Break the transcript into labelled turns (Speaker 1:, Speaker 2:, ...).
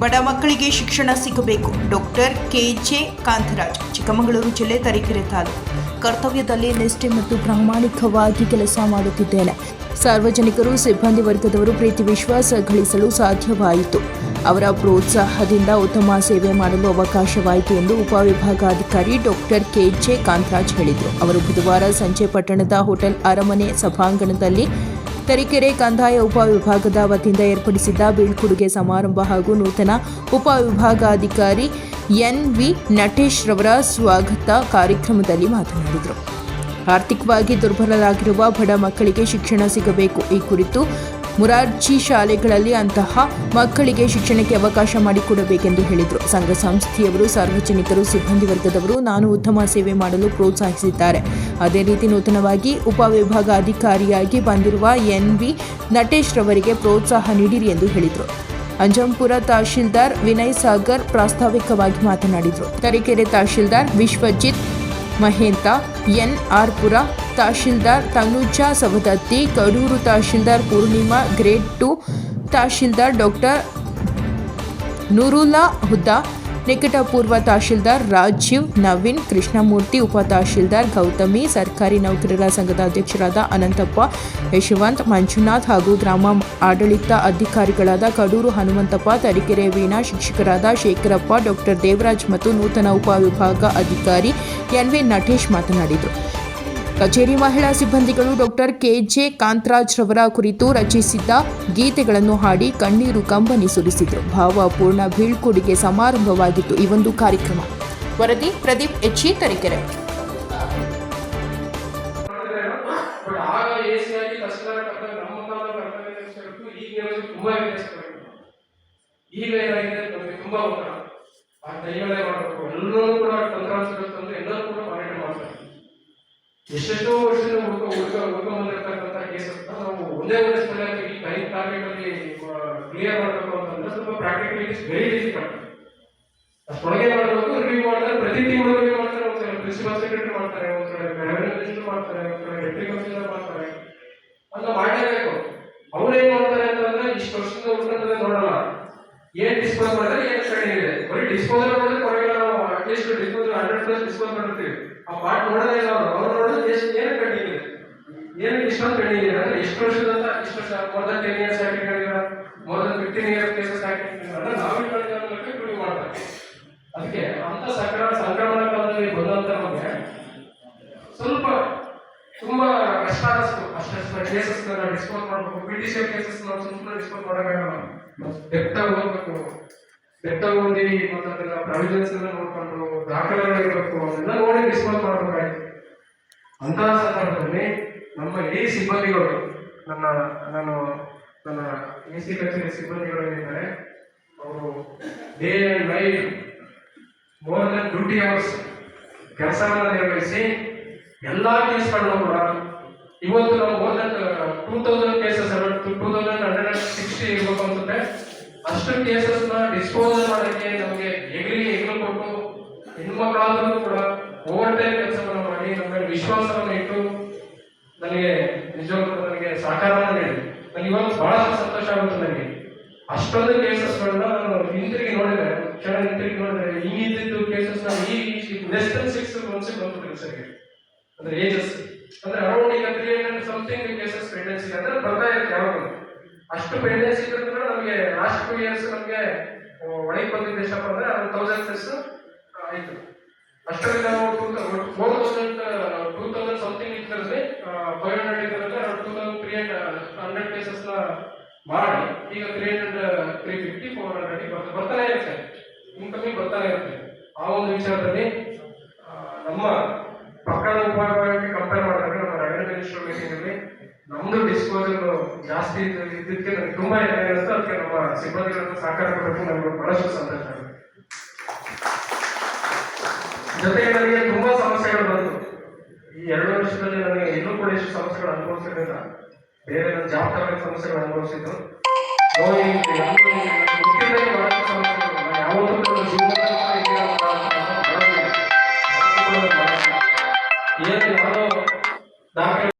Speaker 1: ಬಡ ಮಕ್ಕಳಿಗೆ ಶಿಕ್ಷಣ ಸಿಗಬೇಕು. ಡಾಕ್ಟರ್ ಕೆಜೆ ಕಾಂತರಾಜ್, ಚಿಕ್ಕಮಗಳೂರು ಜಿಲ್ಲೆ ತರೀಕೆರೆ ತಾಲೂಕು. ಕರ್ತವ್ಯದಲ್ಲಿ ನಿಷ್ಠೆ ಮತ್ತು ಪ್ರಾಮಾಣಿಕವಾಗಿ ಕೆಲಸ ಮಾಡುತ್ತಿದ್ದೇನೆ. ಸಾರ್ವಜನಿಕರು, ಸಿಬ್ಬಂದಿ ವರ್ಗದವರು ಪ್ರೀತಿ ವಿಶ್ವಾಸ ಗಳಿಸಲು ಸಾಧ್ಯವಾಯಿತು. ಅವರ ಪ್ರೋತ್ಸಾಹದಿಂದ ಉತ್ತಮ ಸೇವೆ ಮಾಡಲು ಅವಕಾಶವಾಯಿತು ಎಂದು ಉಪವಿಭಾಗಾಧಿಕಾರಿ ಡಾಕ್ಟರ್ ಕೆಜೆ ಕಾಂತರಾಜ್ ಹೇಳಿದರು. ಅವರು ಬುಧವಾರ ಸಂಜೆ ಪಟ್ಟಣದ ಹೋಟೆಲ್ ಅರಮನೆ ಸಭಾಂಗಣದಲ್ಲಿ ತರೀಕೆರೆ ಕಂದಾಯ ಉಪವಿಭಾಗದ ವತಿಯಿಂದ ಏರ್ಪಡಿಸಿದ್ದ ಬೀಳ್ಕೊಡುಗೆ ಸಮಾರಂಭ ಹಾಗೂ ನೂತನ ಉಪವಿಭಾಗಾಧಿಕಾರಿ ಎನ್ ವಿ ನಟೇಶ್ ರವರ ಸ್ವಾಗತ ಕಾರ್ಯಕ್ರಮದಲ್ಲಿ ಮಾತನಾಡಿದರು. ಆರ್ಥಿಕವಾಗಿ ದುರ್ಬಲರಾಗಿರುವ ಬಡ ಮಕ್ಕಳಿಗೆ ಶಿಕ್ಷಣ ಸಿಗಬೇಕು. ಈ ಕುರಿತು ಮುರಾರ್ಜಿ ಶಾಲೆಗಳಲ್ಲಿ ಅಂತಹ ಮಕ್ಕಳಿಗೆ ಶಿಕ್ಷಣಕ್ಕೆ ಅವಕಾಶ ಮಾಡಿಕೊಡಬೇಕೆಂದು ಹೇಳಿದರು. ಸಂಘ ಸಂಸ್ಥೆಯವರು, ಸಾರ್ವಜನಿಕರು, ಸಿಬ್ಬಂದಿ ವರ್ಗದವರು ನಾನು ಉತ್ತಮ ಸೇವೆ ಮಾಡಲು ಪ್ರೋತ್ಸಾಹಿಸಿದ್ದಾರೆ. ಅದೇ ರೀತಿ ನೂತನವಾಗಿ ಉಪವಿಭಾಗ ಅಧಿಕಾರಿಯಾಗಿ ಬಂದಿರುವ ಎನ್ ವಿ ನಟೇಶ್ ರವರಿಗೆ ಪ್ರೋತ್ಸಾಹ ನೀಡಿರಿ ಎಂದು ಹೇಳಿದರು. ಅಂಜಂಪುರ ತಹಶೀಲ್ದಾರ್ ವಿನಯ್ ಸಾಗರ್ ಪ್ರಾಸ್ತಾವಿಕವಾಗಿ ಮಾತನಾಡಿದರು. Tarikere tahsildar Vishwajith Mahantha, N. R Pura tahsildar Tanuja Savadatti, Kadur tahsildar Poornima, grade two tahsildar doctor Noorulla Hudda ನಿಕಟಪೂರ್ವ tahsildar Rajeev, Naveen, Krishnamurthy, ಉಪ ತಹಶೀಲ್ದಾರ್ ಗೌತಮಿ, ಸರ್ಕಾರಿ ನೌಕರರ ಸಂಘದ ಅಧ್ಯಕ್ಷರಾದ ಅನಂತಪ್ಪ, ಯಶವಂತ್, ಮಂಜುನಾಥ್ ಹಾಗೂ ಗ್ರಾಮ ಆಡಳಿತ ಅಧಿಕಾರಿಗಳಾದ ಕಡೂರು ಹನುಮಂತಪ್ಪ, ತರೀಕೆರೆ ವೀಣಾ, ಶಿಕ್ಷಕರಾದ ಶೇಖರಪ್ಪ, ಡಾಕ್ಟರ್ ದೇವರಾಜ್ ಮತ್ತು ನೂತನ ಉಪವಿಭಾಗ ಅಧಿಕಾರಿ ಎನ್ವಿ ನಟೇಶ್ ಮಾತನಾಡಿದರು. ಕಚೇರಿ ಮಹಿಳಾ ಸಿಬ್ಬಂದಿಗಳು ಡಾಕ್ಟರ್ ಕೆಜೆ ಕಾಂತರಾಜ್ ರವರ ಕುರಿತು ರಚಿಸಿದ್ದ ಗೀತೆಗಳನ್ನು ಹಾಡಿ ಕಣ್ಣೀರು ಕಂಬನಿ ಸುರಿಸಿದರು. ಭಾವಪೂರ್ಣ ಬೀಳ್ಕೊಡುಗೆ ಸಮಾರಂಭವಾಗಿತ್ತು ಈ ಒಂದು ಕಾರ್ಯಕ್ರಮ. ವರದಿ ಪ್ರದೀಪ್ ಎಚ್ಚಿ ತರೀಕೆರೆ.
Speaker 2: ಈಗ ಏನಾಗಿದೆ ತುಂಬಾ ಉತ್ತರ ಆ ಮಾಡಬೇಕು. ಎಲ್ಲರೂ ಕೂಡ ತಂತ್ರಾಂಶಗಳು ತಂದು ಎಲ್ಲರೂ ಕೂಡ ಎಷ್ಟೆಷ್ಟೋ ವರ್ಷದ ಹುಡುಕ ಹುಡುಕ ಹುಡುಕ ಬಂದಿರತಕ್ಕಂಥ ಕೇಸಸ್ ನಾವು ಒಂದೇ ಒಂದೇ ಸಲ ಈ ಟೈಮ್ ಟಾರ್ಗೆಟ್ ಅಲ್ಲಿ ಕ್ಲಿಯರ್ ಮಾಡಬೇಕು ಅಂತಂದ್ರೆ ಸ್ವಲ್ಪ ಪ್ರಾಕ್ಟಿಕಲಿ ಇಟ್ಸ್ ವೆರಿ ಡಿಫಿಕಲ್ಟ್ ಅಷ್ಟೊಳಗೆ ಮಾಡಬೇಕು ರಿವ್ಯೂ ಮಾಡ್ತಾರೆ, ಪ್ರತಿ ತಿಂಗಳು ರಿವ್ಯೂ ಮಾಡ್ತಾರೆ ಒಂದ್ಸಲ ಪ್ರಿನ್ಸಿಪಲ್ ಸೆಕ್ರೆಟರಿ ಮಾಡ್ತಾರೆ ಒಂದ್ಸಲ ರೆವೆನ್ಯೂ ಮಿನಿಸ್ಟರ್ ಮಾಡ್ತಾರೆ ಒಂದ್ಸಲ ಡೆಪ್ಟಿ ಕಮಿಷನರ್ ಮಾಡ್ತಾರೆ. ಅಂತ ಮಾಡಲೇಬೇಕು ಅವ್ರು ಏನ್ ಮಾಡ್ತಾರೆ ಅಂತಂದ್ರೆ ಇಷ್ಟು ವರ್ಷದ ಉಳ್ಕೊಂಡ್ರೆ ನೋಡಲ್ಲ. ಏನ್ ಡಿಸ್ಪೋಸ್ ಮಾಡಿದ್ರೆ ಏನ್ ಟ್ರೈನಿಂಗ್ ಇದೆ. ಬರೀ ಡಿಸ್ಪೋಸಲ್ ಮಾಡಿದ್ರೆ ಪರವಾಗಿಲ್ಲ, ನಾವು at least disposal hundred plus dispose ಮಾಡಿರ್ತೀವಿ. ಆ ಪಾರ್ಟ್ ನೋಡೋದೇ ಇಲ್ಲ ಅವರು. ನೋಡೋದು ಎಷ್ಟು ಏನು ಪೆಂಡಿಂಗ್ ಇದೆ ಏನು ಇಷ್ಟೊಂದು ಇದೆ ಅಂದ್ರೆ ಎಷ್ಟು ವರ್ಷದಂತ ಇಷ್ಟು ವರ್ಷ more than ten years ಹಾಕಿಗಳಿಲ್ಲ more than fifteen years cases ಅಂದ್ರೆ ನಾವು ಇಟ್ಕೊಂಡಿದ್ದ ಮೂಲಕ ಕ್ಯೂರಿ ಮಾಡ್ತಾರೆ ಅದಕ್ಕೆ ಅಂತ ಸಕ್ರ, ಸಂಕ್ರಮಣ ಕಾಲದಲ್ಲಿ ಬಂದಂತ ನಮಗೆ ಸ್ವಲ್ಪ ತುಂಬಾ ಕಷ್ಟ ಅನಿಸ್ತು ಅಷ್ಟು ಕೇಸಸ್ ಡಿಸ್ಕೌಂಟ್ ಮಾಡಬೇಕು. ಪಿ ಟಿ ಸಿ ಕೇಸಸ್ ನಾವು ಸುಮ್ಮನೆ ಡಿಸ್ಪೋಸ್ ಮಾಡೋಕ್ಕಾಗಲ್ಲ ಬೆಟ್ಟ ಹೋಗ್ಬೇಕು. ಆಗಿ ಓದಿ ಮತ್ತೆ ಅದನ್ನ ಪ್ರಾವಿಷನ್ಸ್ ಎಲ್ಲ ನೋಡ್ಕೊಂಡು ದಾಖಲೆಗಳಿರ್ಬೇಕು ಅದೆಲ್ಲ ನೋಡಿ ಡಿಸ್ಕೌಂಟ್ ಮಾಡ್ಬೇಕಾಯ್ತು. ಅಂತಹ ಸಂದರ್ಭದಲ್ಲಿ ನಮ್ಮ ಇಡೀ ಸಿಬ್ಬಂದಿಗಳು, ನನ್ನ, ನಾನು, ನನ್ನ ಎ ಸಿ ಕಚೇರಿ ಸಿಬ್ಬಂದಿಗಳು ಏನಿದ್ದಾರೆ, ಅವರು day and night more than duty hours ಕೆಲಸವನ್ನು ನಿರ್ವಹಿಸಿ ಎಲ್ಲ ಕೇಸ್ಗಳನ್ನು ಕೂಡ ಇವತ್ತು ನಾವು than two thousand cases two thousand hundred and sixty ಇರಬೇಕು ಅನ್ಸುತ್ತೆ. ಅಷ್ಟು ಕೇಸಸ್ನ ಡಿಸ್ಪೋಸಲ್ ಮಾಡೋಕ್ಕೆ ನಮಗೆ ಹೆಗಲಿಗೆ ಹೆಗಲು ಕೊಟ್ಟು ಹೆಣ್ಮಕ್ಳಾದ್ರೂ ಕೂಡ ಟೈಮ್ ಕೆಲಸವನ್ನು ಮಾಡಿ ನಮ್ಮ ಮೇಲೆ ವಿಶ್ವಾಸವನ್ನು ಇಟ್ಟು ನನಗೆ ನಿಜವಾಗ್ಲೂ ನನಗೆ ಸಹಕಾರವನ್ನು ನೀಡಿ. ನನಗೆ ಇವತ್ತು ಬಹಳಷ್ಟು ಸಂತೋಷ ಆಗುತ್ತೆ ನನಗೆ. ಅಷ್ಟೊಂದು ಕೇಸಸ್ಗಳನ್ನ ನಾನು ಹಿಂತಿರುಗಿ ನೋಡಿದೆ ಕ್ಷಣ ಹಿಂತಿರುಗಿ ನೋಡಿದ್ರೆ ಹಿಂಗಿದ್ದು ಕೇಸಸ್ ನಾನು ಈ ಲೆಸ್ ದನ್ ಸಿಕ್ಸ್ ಮಂತ್ಸ್ ಬಂತು ಕೆಲಸಕ್ಕೆ ಅಂದ್ರೆ ಏಜಸ್ ಅಂದ್ರೆ ಅರೌಂಡ್ ಈಗ three hundred something cases pendency ಅಂದ್ರೆ ಬರ್ತಾ ಇರುತ್ತೆ ಯಾವಾಗ ಅಷ್ಟು ಪೆಂಡೆನ್ಸಿ ಇದ್ರೆ ನಮಗೆ ಲಾಸ್ಟ್ ಟೂ ಇಯರ್ಸ್ ನಮಗೆ ಒಳಗೆ ಬಂದಿದ್ದೆ ಅಂದ್ರೆ ಅದು ತೌಸಂಡ್ ಪ್ಲಸ್ ಆಯ್ತು. ಅಷ್ಟರಲ್ಲಿ ನಾವು four thousand two thousand something ಇದ್ದರಲ್ಲಿ five hundred ಇದ್ದರಲ್ಲಿ ಟೂ ತೌಸಂಡ್ ತ್ರೀ ಹಂಡ್ರೆಡ್ ಕೇಸಸ್ನ ಮಾಡಿ ಈಗ three hundred three fifty four hundred ಬರ್ತಾ ಬರ್ತಾನೆ ಇರುತ್ತೆ. ಇನ್ಕಮಿಂಗ್ ಬರ್ತಾನೆ ಇರುತ್ತೆ. ಆ ಒಂದು ವಿಚಾರದಲ್ಲಿ ನಮ್ಮ ಪಕ್ಕದ ಉಪವಿಭಾಗಕ್ಕೆ ಕಂಪೇರ್ ಮಾಡಿದಾಗ ನಮ್ಮ ರೆವೆನ್ಯೂ ಮಿನಿಸ್ಟರ್ ಮೀಟಿಂಗಲ್ಲಿ ನಮ್ದು ಡಿಸ್ಪೋಸಲ್ ಜಾಸ್ತಿ ಇದ್ದ- ಇದ್ದಕ್ಕೆ ನಮ್ಗೆ ತುಂಬಾ ಅದಕ್ಕೆ ನಮ್ಮ ಸಿಬ್ಬಂದಿಗಳನ್ನು ಸಹಕಾರ ಕೊಡೋದಕ್ಕೆ ನಮ್ಗೆ ಬಹಳಷ್ಟು ಸಂತೋಷ ಆಗುತ್ತೆ. ಜೊತೆಗೆ ನನಗೆ ತುಂಬಾ ಸಮಸ್ಯೆಗಳು ಬಂತು ಈ ಎರಡು ವರ್ಷದಲ್ಲಿ ನನಗೆ ಇನ್ನೂ ಕೂಡ ಇಷ್ಟು ಸಮಸ್ಯೆಗಳು ಅನುಭವಿಸಿರಲಿಲ್ಲ ಬೇರೆ ನನ್ನ ಜಾಬ್ ತರಬೇತಿ ಸಮಸ್ಯೆಗಳು ಅನುಭವಿಸಿದ್ದು.